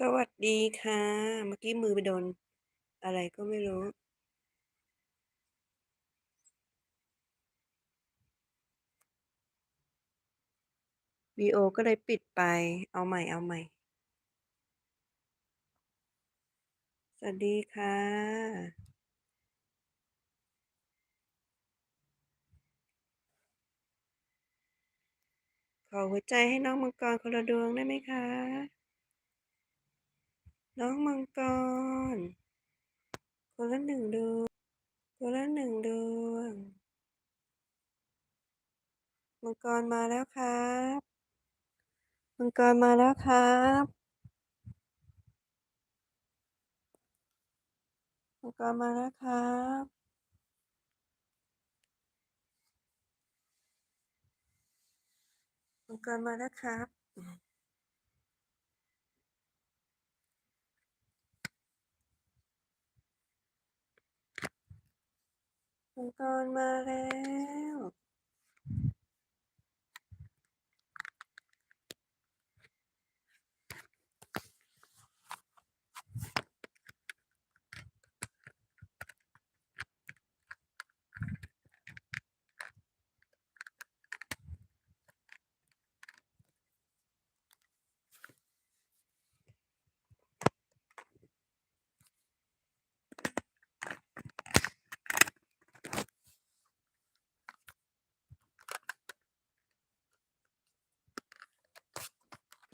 สวัสดีค่ะ เมื่อกี้มือไปโดน อะไรก็ไม่รู้ วีโอก็เลยปิดไป เอาใหม่ เอาใหม่ สวัสดีค่ะ ขอหัวใจให้น้องมังกรคนละดวงได้ไหมคะ น้องมังกร คนละหนึ่งดวงคนละหนึ่งดวง มังกรมาแล้วครับ มังกรมาแล้วครับมังกรมาแล้วครับมังกรมาแล้วครับ มังกรมา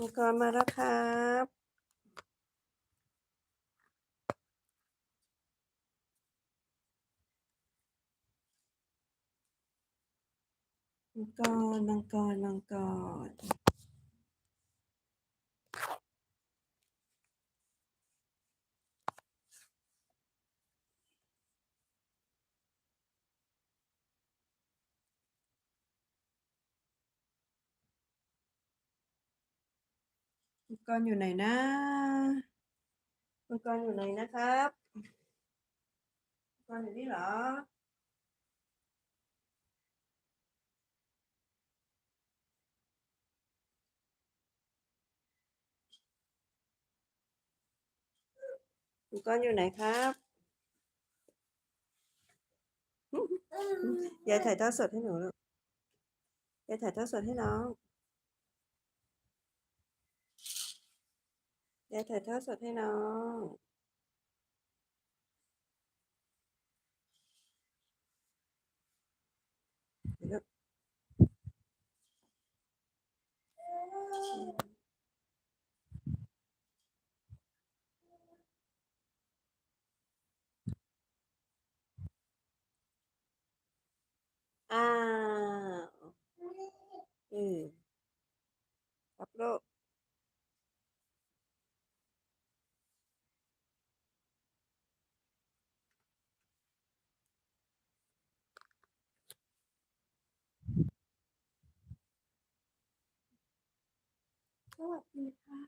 แล้วมังกรมาแล้วครับมังกรมังกรมังกร มังกรอยู่ไหนนะมังกรอยู่ไหนนะครับมังกรอยู่นี่เหรอมังกรอยู่ไหนครับยายถ่ายทอดสดให้หนูลูกยายถ่ายทอดสดให้น้อง ยายวถ่ายทอดสดให้น้องอ้าวอืมครับลูก สวัสดีค่ะ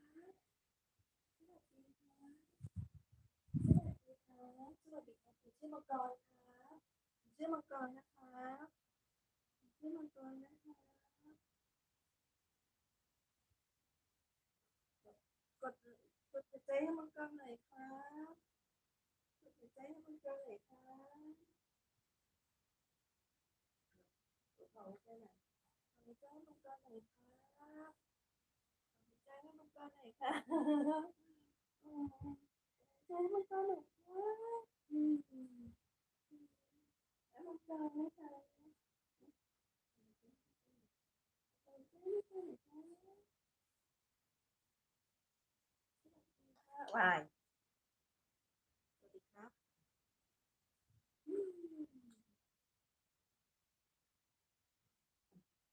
สวัสดีค่ะสวัสดีค่ะสวัสดีค่ะผมชื่อมังกรค่ะผมชื่อมังกรนะคะผมชื่อมังกรนะคะกดกดใจให้มังกรหน่อยค่ะกดใจให้มังกรหน่อยค่ะกดหัวใจหน่อยกดหัวใจให้มังกรหน่อยค่ะกดหัว ใจให้มังกรหน่อยค่ะอืมกดหัวใจให้มังกรหน่อยค่ะอืมให้มังกรนะคะวายสวัสดีครับอืม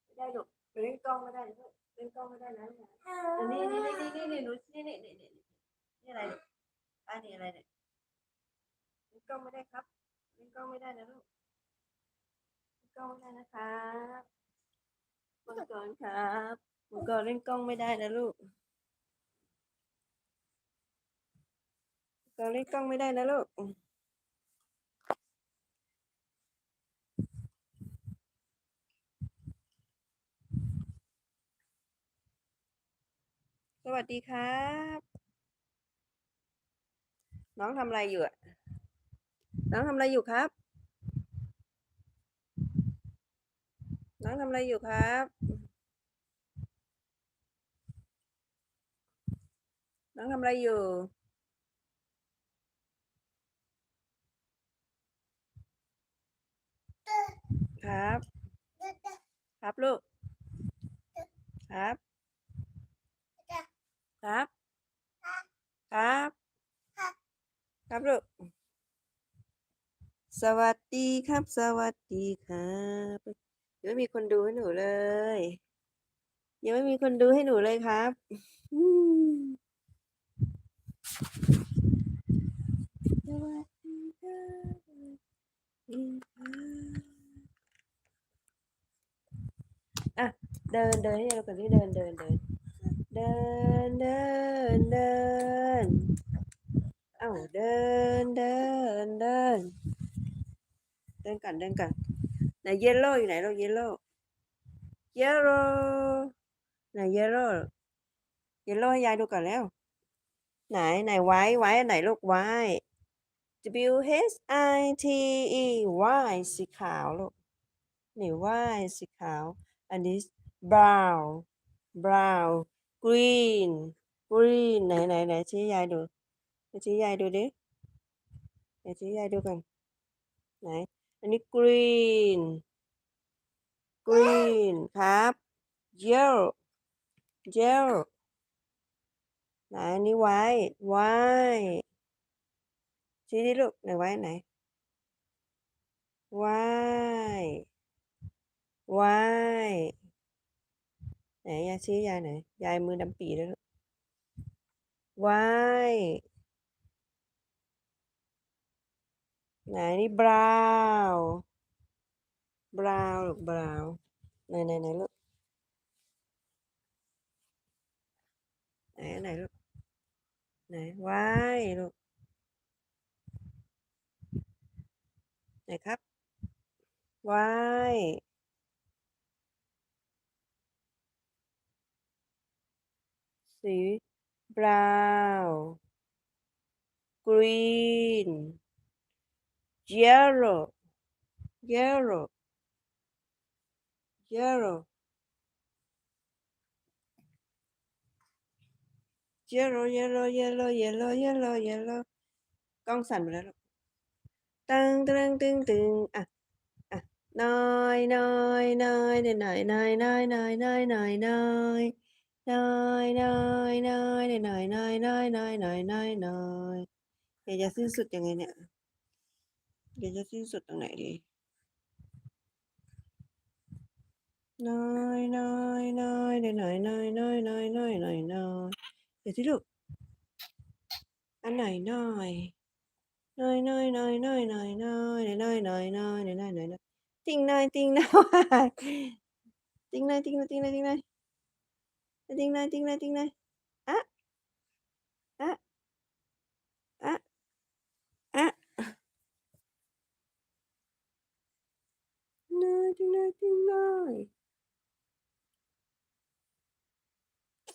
ไม่ได้หรอกเล่นกล้องไม่ได้ลูก เล่นกล้องไม่ได้นะเนี่ยอันนี้นี่นี่นี่นี่นี่หนูนี่นี่นี่นี่นี่อะไรเนี่ยอันนี้อะไรเนี่ยเล่นกล้องไม่ได้ครับเล่นกล้องไม่ได้นะลูกเล่นกล้องไม่ได้นะครับมังกรครับมังกรเล่นกล้องไม่ได้นะลูกมังกรเล่นกล้องไม่ได้นะลูก สวัสดีครับ น้องทำอะไรอยู่อะน้องทำอะไรอยู่ครับ น้องทำอะไรอยู่ครับ น้องทำอะไรอยู่ ครับ ครับลูก ครับครับ ครับ ครับลูก สวัสดีครับ สวัสดีครับยังไม่มีคนดูให้หนูเลย ยังไม่มีคนดูให้หนูเลยครับสวัสดีครับอะเดินเดินให้เราก่อนที่เดินเดินเดินเดินเดินเดินเอ้าเดินเดินเดิน เดินกันเดินกันไหนเยลโล่อยู่ไหนเราเยลโล่เยลโล่ไหนเยลโล่เยลโล่ให้ยายดูก่อนแล้ว ไหนไหนไว้ไว้ไหนลูกไว้ W H I T E Y สีขาวลูกนี่ Y สีขาว อันนี้ brown brown green green ไหนไหนไหนชี้ยายดูชี้ยายดูดิไหนชี้ยายดูกันไหน อันนี้ green green ครับ yellow yellow ไหนอันนี้ white white ชี้ดิลูกไหน white ไหน white white ไหนยายชี้ยายไหนอยยายมือดำปีแล้วลูก white ไหนนี่บราวบราวหรือบราวไหนไหนไหนลูกไหนไหนลูกไหนวายลูกไหนครับวายสีบราวกรีน yellow yellow yellow yellow yellow yellow yellow yellow yellow กล้องสั่นไปแล้วลูกตึงตึงตึงตึงอะอะน้อยน้อยน้อยน้อยน้อ ยน้อยน้อยน้อยน้อยน้อยน้อยน้อยน้อยน้อยน้อยน้อยน้อยน้อยน้อยน้อยอยากจะสิ้นสุดยังไงเนี่ยอยากจะสิ้นสุดตรงไหนดีน้อยน้อยน้อยน้อยน้อยน้อยน้อยน้อยน้อยน้อยเดี๋ยวที่ลูกอันไหนน้อยน้อยน้อยน้อยน้อยน้อยน้อยน้อยน้อยน้อยน้อยน้อยน้อยน้อยติงน้อยติงน้อยติงน้อยติงน้อยติงน้อยติงน้อยติงน้อยติงน้อยติงน้อยอะอะอะอะน้อยติงน้อยติงน้อยส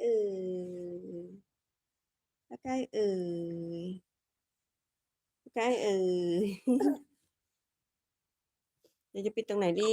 เอ่ยใครเอ่ยใครเอ่ยเดี๋ยวจะปิดตรงไหนดี